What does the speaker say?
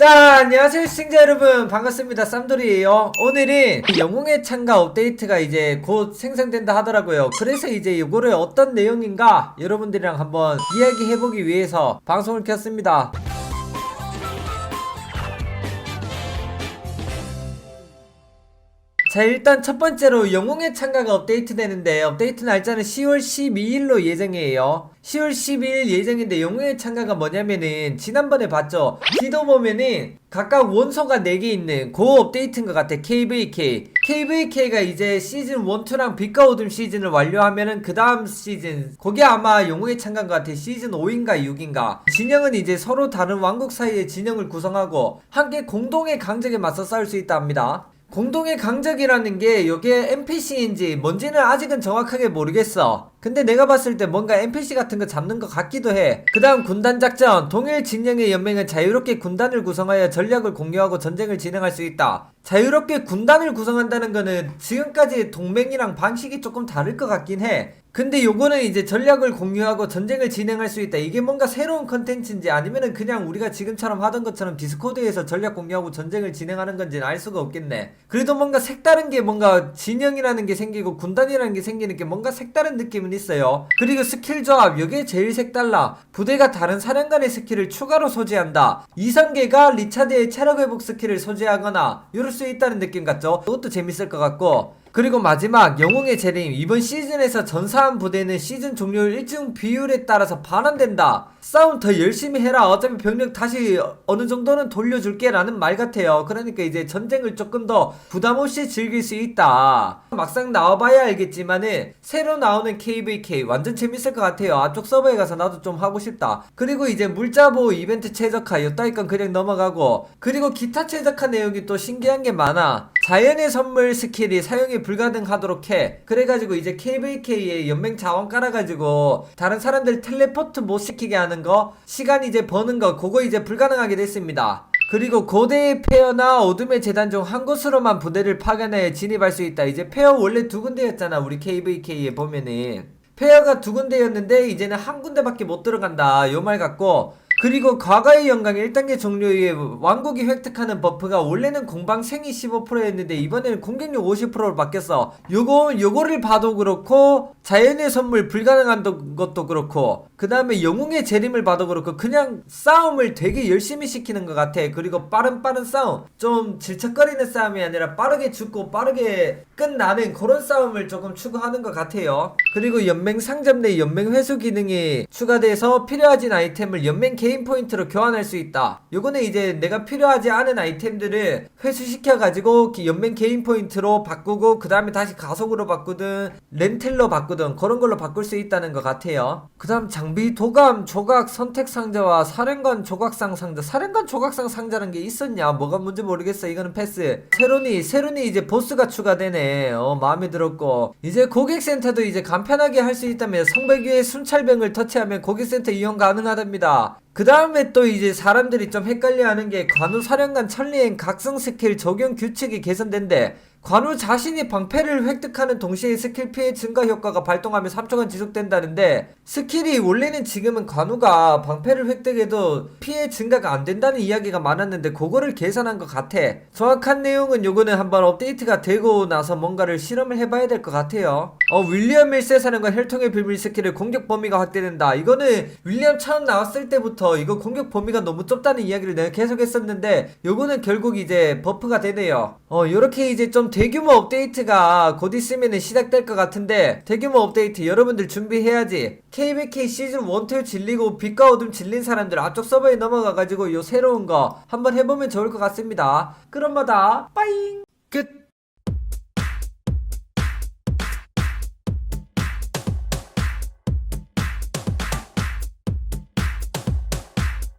자 안녕하세요 시청자 여러분. 반갑습니다 쌈돌이에요. 오늘은 영웅의 창가 업데이트가 이제 곧 생성된다 하더라고요. 그래서 이제 이거를 어떤 내용인가 여러분들이랑 한번 이야기해보기 위해서 방송을 켰습니다 자 일단 첫 번째로 영웅의 창가가 업데이트 되는데 업데이트 날짜는 10월 12일로 예정이에요. 10월 12일 예정인데 영웅의 창가가 뭐냐면은 지난번에 봤죠? 지도 보면은 각각 원소가 4개 있는 그 업데이트인 것 같아 KVK KVK가 이제 시즌 1, 2랑 빛과 어둠 시즌을 완료하면은 그 다음 시즌 그게 아마 영웅의 창가인 것 같아 시즌 5인가 6인가. 진영은 이제 서로 다른 왕국 사이의 진영을 구성하고 함께 공동의 강적에 맞서 싸울 수 있다 합니다 공동의 강적이라는 게 이게 NPC인지 뭔지는 아직은 정확하게 모르겠어. 근데 내가 봤을 때 뭔가 NPC 같은 거 잡는 것 같기도 해. 그 다음 군단 작전. 동일 진영의 연맹은 자유롭게 군단을 구성하여 전략을 공유하고 전쟁을 진행할 수 있다. 자유롭게 군단을 구성한다는 거는 지금까지 동맹이랑 방식이 조금 다를 것 같긴 해. 근데 요거는 이제 전략을 공유하고 전쟁을 진행할 수 있다. 이게 뭔가 새로운 컨텐츠인지 아니면은 그냥 우리가 지금처럼 하던 것처럼 디스코드에서 전략 공유하고 전쟁을 진행하는 건지는 알 수가 없겠네. 그래도 뭔가 색다른 게 뭔가 진영이라는 게 생기고 군단이라는 게 생기는 게 뭔가 색다른 느낌은 있어요. 그리고 스킬 조합 이게 제일 색달라. 부대가 다른 사령관의 스킬을 추가로 소지한다. 이성계가 리차드의 체력 회복 스킬을 소지하거나 이럴 수 있다는 느낌 같죠? 이것도 재밌을 것 같고 그리고 마지막 영웅의 재림. 이번 시즌에서 전사한 부대는 시즌 종료율 일정 비율에 따라서 반환된다. 싸움 더 열심히 해라. 어차피 병력 다시 어느 정도는 돌려줄게 라는 말 같아요. 그러니까 이제 전쟁을 조금 더 부담없이 즐길 수 있다. 막상 나와봐야 알겠지만은 새로 나오는 KVK 완전 재밌을 것 같아요. 앞쪽 서버에 가서 나도 좀 하고 싶다. 그리고 이제 물자보 이벤트 최적화. 요따위 건 그냥 넘어가고. 그리고 기타 최적화 내용이 또 신기한 게 많아. 자연의 선물 스킬이 사용이 불가능하도록 해. 그래가지고 이제 KVK에 연맹 자원 깔아가지고 다른 사람들 텔레포트 못 시키게 하는 거, 시간 이제 버는 거, 그거 이제 불가능하게 됐습니다. 그리고 고대의 폐허나 어둠의 재단 중 한 곳으로만 부대를 파견해 진입할 수 있다. 이제 폐허 원래 두 군데였잖아. 우리 KVK에 보면은. 폐허가 두 군데였는데 이제는 한 군데밖에 못 들어간다. 요 말 같고 그리고 과거의 영광 1단계 종료 후에 왕국이 획득하는 버프가 원래는 공방 생이 15%였는데 이번에는 공격력 50%로 바뀌었어. 요거 요거를 봐도 그렇고 자연의 선물 불가능한 도- 것도 그렇고 그 다음에 영웅의 재림을 봐도 그렇고 그냥 싸움을 되게 열심히 시키는 것 같아. 그리고 빠른 빠른 싸움 좀 질척거리는 싸움이 아니라 빠르게 죽고 빠르게 끝나는 그런 싸움을 조금 추구하는 것 같아요. 그리고 연맹 상점 내 연맹 회수 기능이 추가돼서 필요하진 아이템을 연맹 개인 포인트로 교환할 수 있다. 요거는 이제 내가 필요하지 않은 아이템들을 회수시켜가지고 기- 연맹 개인 포인트로 바꾸고 그 다음에 다시 가속으로 바꾸든 렌텔로 바꾸든 그런 걸로 바꿀 수 있다는 것 같아요. 그 다음 장비 도감 조각 선택 상자와 사령관 조각상 상자. 사령관 조각상 상자라는 게 있었냐? 뭐가 뭔지 모르겠어. 이거는 패스. 세로니 세로니 이제 보스가 추가되네. 어 마음에 들었고. 이제 고객센터도 이제 간편하게 할 수 있다며 위에 순찰병을 터치하면 고객센터 이용 가능하답니다 그 다음에 또 이제 사람들이 좀 헷갈려하는 게 관우 사령관 천리행 각성 스킬 적용 규칙이 개선된대. 관우 자신이 방패를 획득하는 동시에 스킬 피해 증가 효과가 발동하며 3초간 지속된다는데 스킬이 원래는 지금은 관우가 방패를 획득해도 피해 증가가 안 된다는 이야기가 많았는데 그거를 개선한 것 같아. 정확한 내용은 요거는 한번 업데이트가 되고 나서 뭔가를 실험을 해봐야 될 것 같아요. 어 윌리엄 밀세 사령관 혈통의 비밀 스킬의 공격 범위가 확대된다. 이거는 윌리엄 처음 나왔을 때부터 이거 공격 범위가 너무 좁다는 이야기를 내가 계속 했었는데 요거는 결국 이제 버프가 되네요. 어 요렇게 이제 좀 대규모 업데이트가 곧 있으면 시작될 것 같은데 대규모 업데이트 여러분들 준비해야지. KBK 시즌 1, 2 질리고 빛과 어둠 질린 사람들 앞쪽 서버에 넘어가가지고 요 새로운 거 한번 해보면 좋을 것 같습니다. 그럼 뭐다? 빠잉